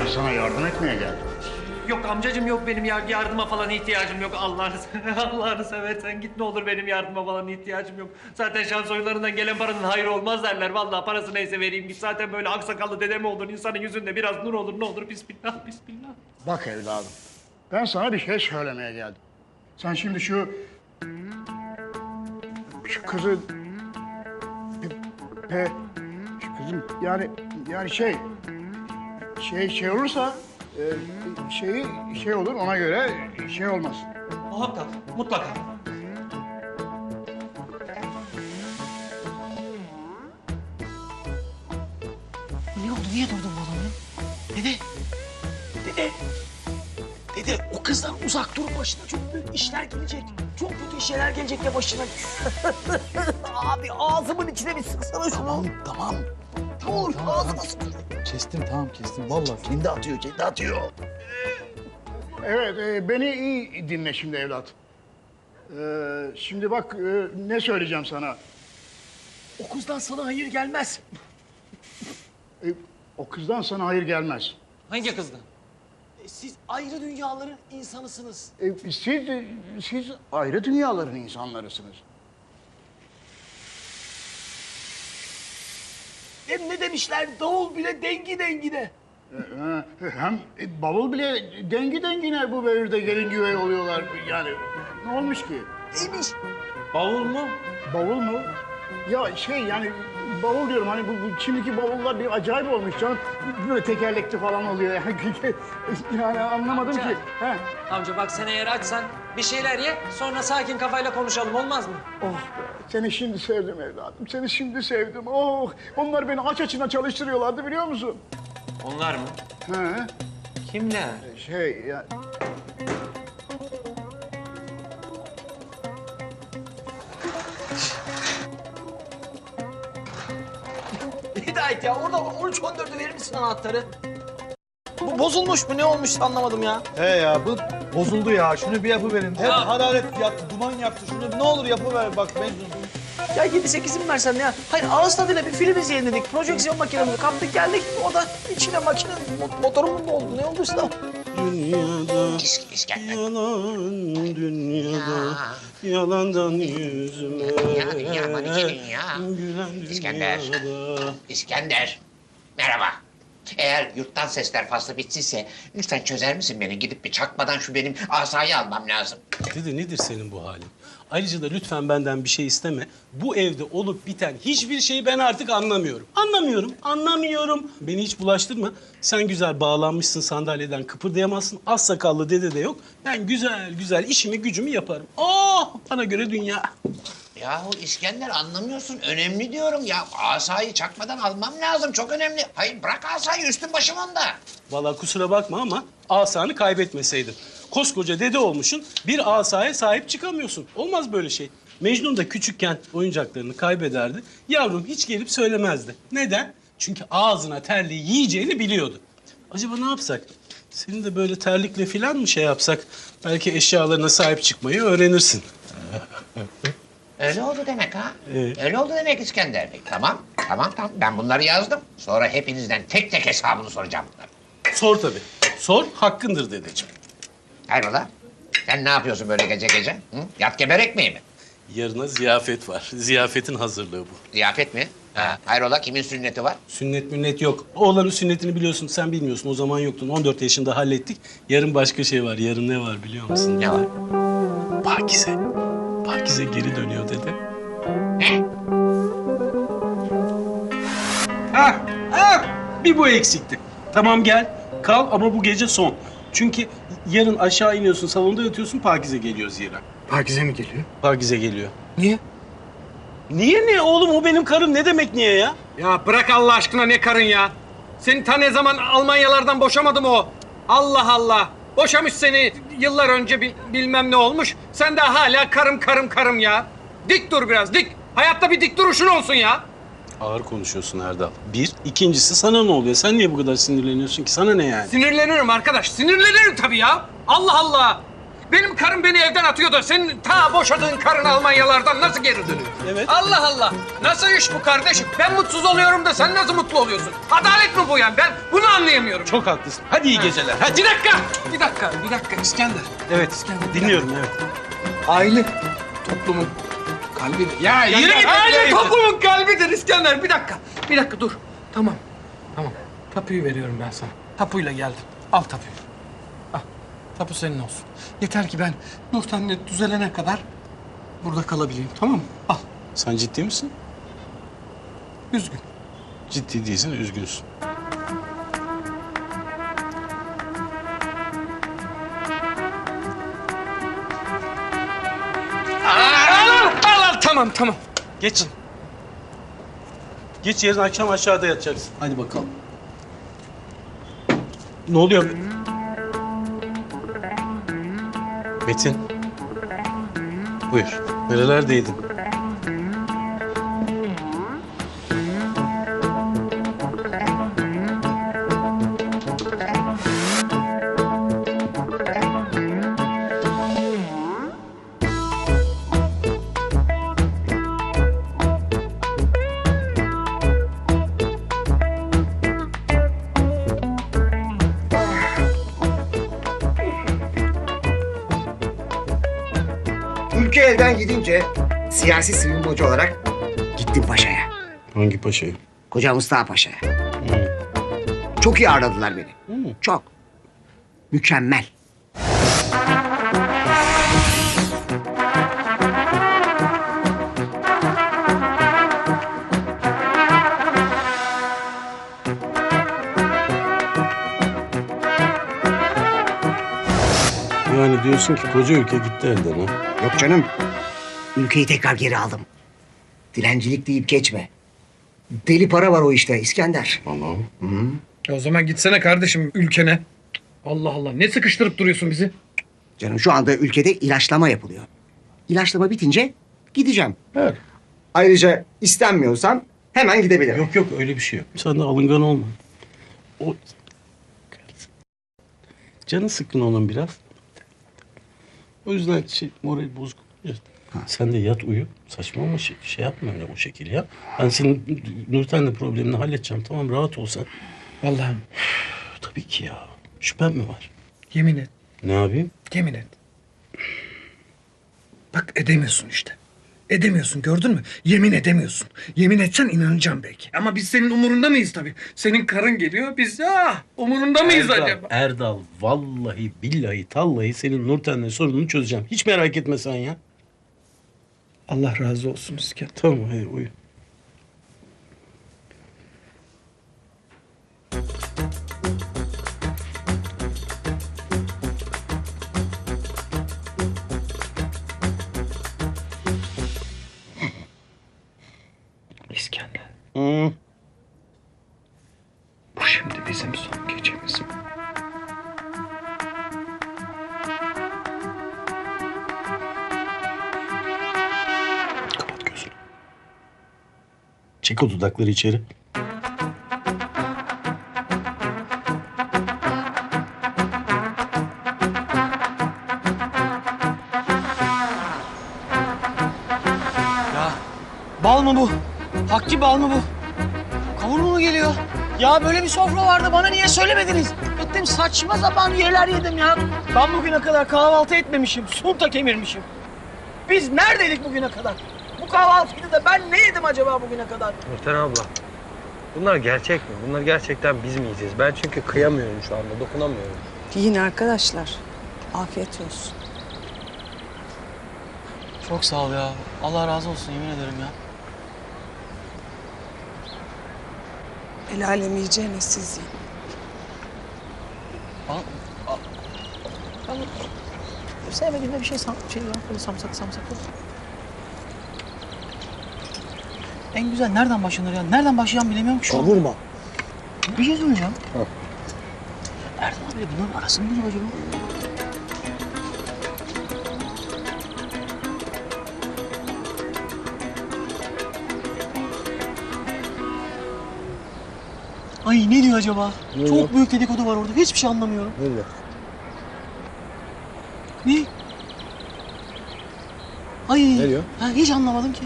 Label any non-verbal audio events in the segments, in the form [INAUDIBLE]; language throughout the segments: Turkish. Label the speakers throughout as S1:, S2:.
S1: Ben sana yardım etmeye geldim.
S2: Yok amcacığım yok benim yar- yardıma falan ihtiyacım yok. Allah'ını se- [LAUGHS] Allah'ını seversen git ne olur benim yardıma falan ihtiyacım yok. Zaten şans oyunlarından gelen paranın hayrı olmaz derler. Vallahi parası neyse vereyim git. Zaten böyle aksakallı dede mi olur? İnsanın yüzünde biraz nur olur ne olur. Bismillah, bismillah.
S1: Bak evladım. Ben sana bir şey söylemeye geldim. Sen şimdi şu... Şu kızı... Pe, pe- şu kızım yani yani şey şey şey olursa e, şeyi şey olur ona göre şey olmaz.
S2: Muhakkak, mutlaka.
S3: Ne oldu? Niye durdun kızdan uzak dur başına çok büyük işler gelecek. Çok büyük şeyler gelecek ya başına. [LAUGHS] Abi ağzımın içine bir sıksana şunu. Tamam tamam. Ne olur ağzıma sık.
S4: Kestim tamam kestim. Vallahi kendi atıyor kendi atıyor.
S1: Evet, e, beni iyi dinle şimdi evlat. E, şimdi bak e, ne söyleyeceğim sana.
S3: O kızdan sana hayır gelmez.
S1: E, o kızdan sana hayır gelmez.
S2: Hangi kızdı?
S3: E, Siz ayrı dünyaların insanısınız.
S1: E, siz, siz ayrı dünyaların insanlarısınız.
S3: Hem ne demişler davul bile dengi dengine.
S1: E, hem e, bavul bile dengi dengine bu devirde gelin güvey oluyorlar. Yani ne olmuş ki?
S3: Neymiş?
S2: Bavul mu?
S1: Bavul mu? Ya şey yani bavul diyorum hani bu, bu şimdiki bavullar bir acayip olmuş canım. Böyle tekerlekli falan oluyor yani. [LAUGHS] yani anlamadım ki. He.
S2: Amca bak sen eğer açsan bir şeyler ye sonra sakin kafayla konuşalım olmaz mı?
S1: Oh be, seni şimdi sevdim evladım. Seni şimdi sevdim. Oh, onlar beni aç açına çalıştırıyorlardı biliyor musun?
S2: Onlar mı?
S1: He.
S2: Kimler?
S1: Şey ya...
S3: Hidayet ya orada 13-14'ü verir misin anahtarı? Bu bozulmuş mu ne olmuş anlamadım ya.
S4: He ya bu bozuldu ya. Şunu bir yapıverin. Hep hararet yaptı, duman yaptı. Şunu ne olur yapıver bak Mecnun.
S3: Ya 7-8'i mi versen ya? Hayır ağız tadıyla bir film izleyelim dedik. Projeksiyon makinemizi kaptık geldik. O da içine makine mo- motoru mu oldu? Ne olduysa.
S5: Dünyada
S6: İskender.
S5: yalan dünyada yalandan yüzüme
S6: Dünya, dünya, dünya.
S5: gülen
S6: İskender.
S5: dünyada
S6: İskender. Merhaba. Eğer yurttan sesler fazla bitsinse lütfen çözer misin beni? Gidip bir çakmadan şu benim asayı almam lazım.
S5: Dede nedir senin bu halin? Ayrıca da lütfen benden bir şey isteme. Bu evde olup biten hiçbir şeyi ben artık anlamıyorum. Anlamıyorum, anlamıyorum. Beni hiç bulaştırma. Sen güzel bağlanmışsın sandalyeden kıpırdayamazsın. Az sakallı dede de yok. Ben güzel güzel işimi gücümü yaparım. Oh bana göre dünya.
S6: Yahu İskender anlamıyorsun. Önemli diyorum ya. Asayı çakmadan almam lazım. Çok önemli. Hayır bırak asayı üstün başım onda.
S5: Vallahi kusura bakma ama asanı kaybetmeseydin. Koskoca dede olmuşsun, bir asaya sahip çıkamıyorsun. Olmaz böyle şey. Mecnun da küçükken oyuncaklarını kaybederdi. Yavrum hiç gelip söylemezdi. Neden? Çünkü ağzına terliği yiyeceğini biliyordu. Acaba ne yapsak? Senin de böyle terlikle falan mı şey yapsak? Belki eşyalarına sahip çıkmayı öğrenirsin. [LAUGHS]
S6: Öyle oldu demek ha.
S5: Evet.
S6: Öyle oldu demek İskender Bey. Tamam, tamam, tamam. Ben bunları yazdım. Sonra hepinizden tek tek hesabını soracağım bunları.
S5: Sor tabii. Sor, hakkındır dedeciğim.
S6: Hayrola? Sen ne yapıyorsun böyle gece gece? Hı? Yat geber ekmeği mi?
S5: Yarına ziyafet var. Ziyafetin hazırlığı bu.
S6: Ziyafet mi? Ha. Hayrola kimin sünneti var?
S5: Sünnet münnet yok. Oğlanın sünnetini biliyorsun, sen bilmiyorsun. O zaman yoktun. 14 yaşında hallettik. Yarın başka şey var. Yarın ne var biliyor musun?
S6: Ne var?
S5: Pakize. Pakize geri dönüyor dede.
S6: Ne?
S5: Ha, ha, bir bu eksikti. Tamam gel, kal ama bu gece son. Çünkü yarın aşağı iniyorsun, salonda yatıyorsun, Pakize geliyor zira.
S1: Pakize mi geliyor?
S5: Pakize geliyor.
S4: Niye?
S5: Niye ne oğlum? O benim karım. Ne demek niye ya?
S7: Ya bırak Allah aşkına ne karın ya. Seni ta ne zaman Almanyalardan boşamadı mı o? Allah Allah. Boşamış seni yıllar önce bil- bilmem ne olmuş. Sen de hala karım karım karım ya. Dik dur biraz dik. Hayatta bir dik duruşun olsun ya.
S5: Ağır konuşuyorsun Erdal. Bir. ikincisi sana ne oluyor? Sen niye bu kadar sinirleniyorsun ki? Sana ne yani?
S7: Sinirlenirim arkadaş. Sinirlenirim tabii ya. Allah Allah. Benim karım beni evden atıyor da senin ta boşadığın karın Almanyalardan nasıl geri dönüyor?
S5: Evet.
S7: Allah Allah. Nasıl iş bu kardeşim? Ben mutsuz oluyorum da sen nasıl mutlu oluyorsun? Adalet mi bu yani? Ben bunu anlayamıyorum.
S5: Çok haklısın. Hadi iyi geceler. Hadi.
S7: Bir dakika. Bir dakika. Bir dakika İskender.
S5: Evet. Dinliyorum evet.
S7: Aile toplumun kalbidir. Ya
S5: yürü git.
S7: Aile toplumun kalbidir İskender. Bir dakika. Bir dakika dur. Tamam. Tamam. Tapuyu veriyorum ben sana. Tapuyla geldim. Al tapuyu. Tapu senin olsun. Yeter ki ben Nurten'le düzelene kadar burada kalabileyim. Tamam mı? Al.
S5: Sen ciddi misin?
S7: Üzgün.
S5: Ciddi değilsin, üzgünsün.
S7: Al, al, al, al. Tamam, tamam.
S5: Geç. Geç yarın akşam aşağıda yatacaksın. Hadi bakalım. Ne oluyor? Metin. Buyur. Nerelerdeydin?
S8: Gidince siyasi sığınmacı olarak gittim paşaya.
S5: Hangi paşayı?
S8: Koca Mustafa Paşa'ya. Çok iyi ağırladılar beni. Çok. Mükemmel.
S5: Yani diyorsun ki koca ülke gitti elden ha?
S8: Yok canım. Ülkeyi tekrar geri aldım. Dilencilik deyip geçme. Deli para var o işte İskender.
S5: Tamam.
S7: O zaman gitsene kardeşim ülkene. Allah Allah. Ne sıkıştırıp duruyorsun bizi?
S8: Canım şu anda ülkede ilaçlama yapılıyor. İlaçlama bitince gideceğim.
S5: Evet.
S8: Ayrıca istenmiyorsam hemen gidebilirim.
S5: Yok yok öyle bir şey yok. Sen de alıngan olma. O... Canı sıkkın onun biraz. O yüzden şey, moral bozuk. Evet. Sen de yat uyu. Saçma ama şey, şey yapma öyle o şekil ya. Ben senin Nurten'le problemini halledeceğim. Tamam rahat ol sen.
S7: Vallahi [SIGHS]
S5: Tabii ki ya. Şüphen mi var?
S7: yemin et.
S5: Ne yapayım?
S7: Yemin et. Bak edemiyorsun işte. Edemiyorsun gördün mü? Yemin edemiyorsun. Yemin etsen inanacağım belki. Ama biz senin umurunda mıyız tabii? Senin karın geliyor biz ah umurunda mıyız acaba?
S5: Erdal vallahi billahi tallahi senin Nurten'le sorununu çözeceğim. Hiç merak etme sen ya.
S7: Allah razı olsun İskender.
S5: Tamam hadi uyu. Çek o dudakları içeri.
S3: Bal mı bu? Hakki bal mı bu? Kavurma mı geliyor? Ya böyle bir sofra vardı bana niye söylemediniz? Gittim saçma sapan yerler yedim ya. Ben bugüne kadar kahvaltı etmemişim. Sunta kemirmişim. Biz neredeydik bugüne kadar? Bu kahvaltıydı da ben ne yedim acaba bugüne kadar?
S9: Nurten abla. Bunlar gerçek mi? Bunlar gerçekten biz mi yiyeceğiz? Ben çünkü kıyamıyorum şu anda, dokunamıyorum.
S10: Yiyin arkadaşlar. Afiyet olsun.
S3: Çok sağ ol ya. Allah razı olsun yemin ederim ya.
S10: El alem yiyeceğine siz yiyin.
S3: Ben sevmediğimde bir şey sam şey samsak samsak. En güzel nereden başlanır ya? Nereden başlayacağım bilemiyorum ki şu an.
S8: Kavurma.
S3: Bir şey söyleyeceğim. Erdem abiyle bunların arası mı acaba? Ay ne diyor acaba?
S9: Ne
S3: Çok
S9: diyor?
S3: büyük dedikodu var orada. Hiçbir şey anlamıyorum.
S9: Ne diyor?
S3: Ne? Ay.
S9: Ne diyor?
S3: Ha, hiç anlamadım ki.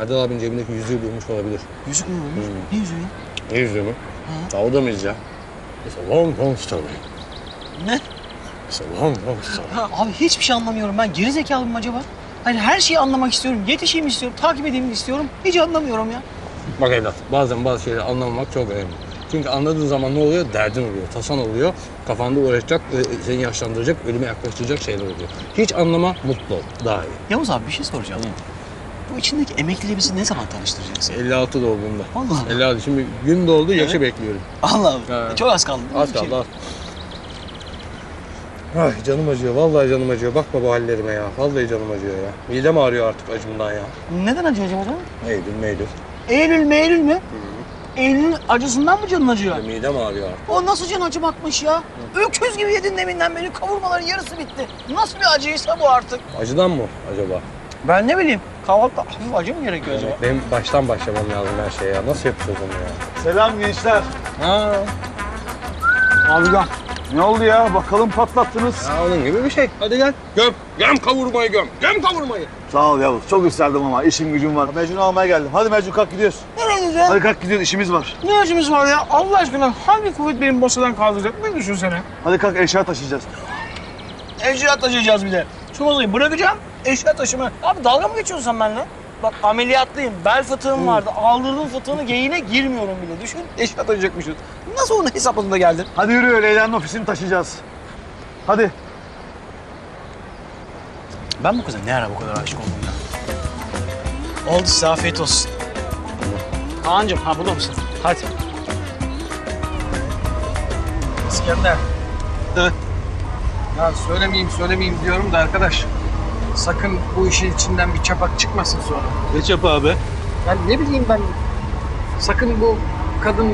S9: Erdal abinin cebindeki yüzüğü bulmuş olabilir.
S3: Yüzük mü olmuş?
S9: Hmm.
S3: Ne yüzüğü ya?
S9: Ne yüzüğü mü? Ha. o da mıyız ya? It's a long, long story.
S3: Ne?
S9: It's a long, long story.
S3: Ha, abi hiçbir şey anlamıyorum. Ben geri zekalı mıyım acaba? Hani her şeyi anlamak istiyorum. Yetişeyim istiyorum. Takip edeyim istiyorum. Hiç anlamıyorum ya.
S9: Bak evlat, bazen bazı şeyleri anlamamak çok önemli. Çünkü anladığın zaman ne oluyor? Derdin oluyor, tasan oluyor. Kafanda uğraşacak, e, seni yaşlandıracak, ölüme yaklaştıracak şeyler oluyor. Hiç anlama, mutlu ol. Daha iyi.
S3: Yavuz abi bir şey soracağım. Bu içindeki emekliyle bizi ne zaman tanıştıracaksın?
S9: 56 doğduğunda.
S3: Vallahi.
S9: 56. Şimdi gün doldu, yaşı bekliyorum.
S3: Allah
S9: Ha.
S3: Çok az kaldı.
S9: Az kaldı, az. Ay canım acıyor, vallahi canım acıyor. Bakma bu hallerime ya. Vallahi canım acıyor ya. Midem ağrıyor artık acımdan ya.
S3: Neden acıyor acaba? canım?
S9: Eylül, meylül.
S3: Eylül mü Eylül mü? Eylül'ün acısından mı canın acıyor?
S9: Midem ağrıyor artık.
S3: O nasıl can acımakmış ya? Öküz gibi yedin deminden beri kavurmaların yarısı bitti. Nasıl bir acıysa bu artık?
S9: Acıdan mı acaba?
S3: Ben ne bileyim kahvaltıda hafif acı mı gerekiyor acaba?
S9: Benim baştan başlamam lazım her şeye ya. Nasıl yapacağız onu ya?
S4: Selam gençler.
S9: Ha,
S4: Abi gel. Ne oldu ya? Bakalım patlattınız.
S9: ya onun gibi bir şey. Hadi gel. Göm. Göm kavurmayı göm. Göm kavurmayı.
S4: Sağ ol Yavuz. Çok isterdim ama işim gücüm var. Mecnun almaya geldim. Hadi Mecnun kalk gidiyoruz.
S3: Nereye gidiyorsun?
S4: Hadi kalk gidiyoruz işimiz var.
S7: Ne acımız var ya? Allah aşkına hangi kuvvet benim masadan kaldıracak? Ne düşünsene?
S4: Hadi kalk eşya taşıyacağız.
S3: Eşya taşıyacağız bir de. Şu masayı bırakacağım, eşya taşıma. Abi dalga mı geçiyorsun sen benimle? Bak ameliyatlıyım, bel fıtığım vardı. Aldırdım fıtığını geyiğine girmiyorum bile. Düşün, eşya taşıyacakmışız. Nasıl onu hesapladın da geldin?
S4: Hadi yürü Leyla'nın ofisini taşıyacağız. Hadi.
S3: Ben bu kıza ne ara bu kadar aşık oldum ya? Oldu size afiyet olsun. Kaan'cığım, ha burada mısın? Hadi.
S7: İskender. Ya söylemeyeyim söylemeyeyim diyorum da arkadaş. Sakın bu işin içinden bir çapak çıkmasın sonra.
S5: Ne çapı abi?
S7: Yani ne bileyim ben. Sakın bu kadın